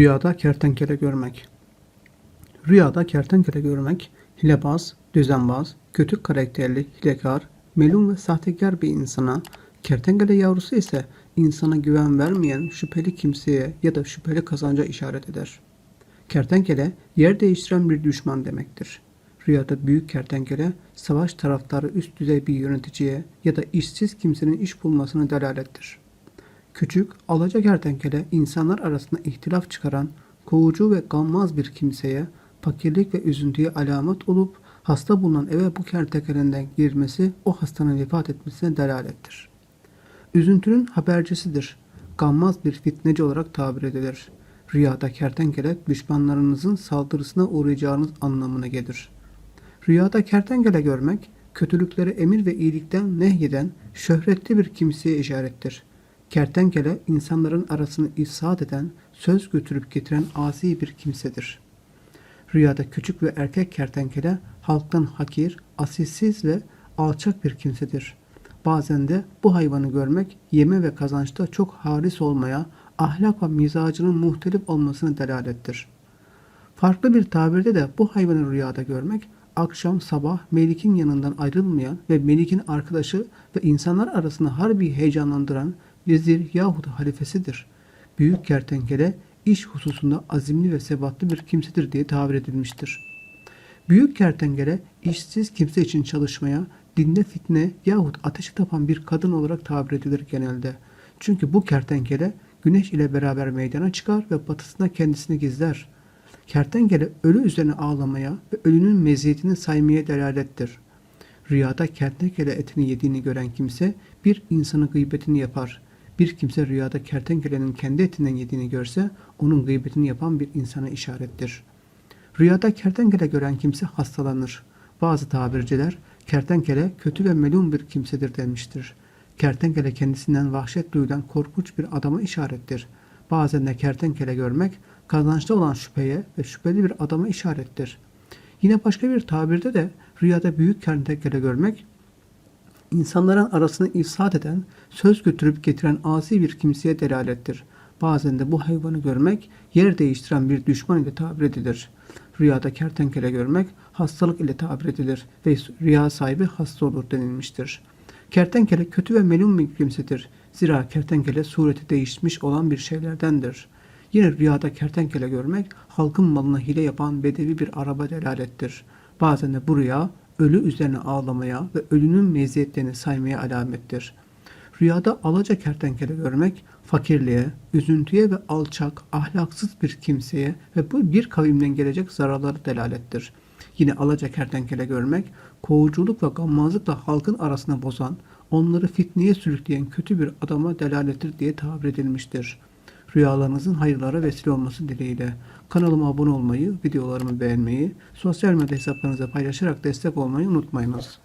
Rüyada kertenkele görmek. Rüyada kertenkele görmek, hilebaz, düzenbaz, kötü karakterli, hilekar, melun ve sahtekar bir insana, kertenkele yavrusu ise insana güven vermeyen şüpheli kimseye ya da şüpheli kazanca işaret eder. Kertenkele, yer değiştiren bir düşman demektir. Rüyada büyük kertenkele, savaş taraftarı üst düzey bir yöneticiye ya da işsiz kimsenin iş bulmasını delalettir. Küçük, alaca kertenkele insanlar arasında ihtilaf çıkaran, kovucu ve gammaz bir kimseye, fakirlik ve üzüntüye alamet olup hasta bulunan eve bu kertenkeleden girmesi o hastanın vefat etmesine delalettir. Üzüntünün habercisidir. Gammaz bir fitneci olarak tabir edilir. Rüyada kertenkele düşmanlarınızın saldırısına uğrayacağınız anlamına gelir. Rüyada kertenkele görmek, kötülükleri emir ve iyilikten nehyeden şöhretli bir kimseye işarettir. Kertenkele insanların arasını ifsad eden, söz götürüp getiren asi bir kimsedir. Rüyada küçük ve erkek kertenkele halktan hakir, asilsiz ve alçak bir kimsedir. Bazen de bu hayvanı görmek yeme ve kazançta çok haris olmaya, ahlak ve mizacının muhtelif olmasını delalettir. Farklı bir tabirde de bu hayvanı rüyada görmek, akşam sabah Melik'in yanından ayrılmayan ve Melik'in arkadaşı ve insanlar arasında harbi heyecanlandıran vezir yahut halifesidir. Büyük kertenkele iş hususunda azimli ve sebatlı bir kimsedir diye tabir edilmiştir. Büyük kertenkele işsiz kimse için çalışmaya, dinde fitne yahut ateşe tapan bir kadın olarak tabir edilir genelde. Çünkü bu kertenkele güneş ile beraber meydana çıkar ve batısında kendisini gizler. Kertenkele ölü üzerine ağlamaya ve ölünün meziyetini saymaya delalettir. Rüyada kertenkele etini yediğini gören kimse bir insanın gıybetini yapar. Bir kimse rüyada kertenkelenin kendi etinden yediğini görse onun gıybetini yapan bir insana işarettir. Rüyada kertenkele gören kimse hastalanır. Bazı tabirciler kertenkele kötü ve melun bir kimsedir demiştir. Kertenkele kendisinden vahşet duyulan korkunç bir adama işarettir. Bazen de kertenkele görmek kazançta olan şüpheye ve şüpheli bir adama işarettir. Yine başka bir tabirde de rüyada büyük kertenkele görmek insanların arasını ifsad eden, söz götürüp getiren asi bir kimseye delalettir. Bazen de bu hayvanı görmek yer değiştiren bir düşman ile tabir edilir. Rüyada kertenkele görmek hastalık ile tabir edilir ve rüya sahibi hasta olur denilmiştir. Kertenkele kötü ve melun bir kimsedir. Zira kertenkele sureti değişmiş olan bir şeylerdendir. Yine rüyada kertenkele görmek halkın malına hile yapan bedevi bir araba delalettir. Bazen de bu rüya ölü üzerine ağlamaya ve ölünün meziyetlerini saymaya alamettir. Rüyada alaca kertenkele görmek fakirliğe, üzüntüye ve alçak, ahlaksız bir kimseye ve bu bir kavimden gelecek zararları delalettir. Yine alaca kertenkele görmek, kovuculuk ve gammazlıkla halkın arasına bozan, onları fitneye sürükleyen kötü bir adama delalettir diye tabir edilmiştir. Rüyalarınızın hayırlara vesile olması dileğiyle. Kanalıma abone olmayı, videolarımı beğenmeyi, sosyal medya hesaplarınıza paylaşarak destek olmayı unutmayınız.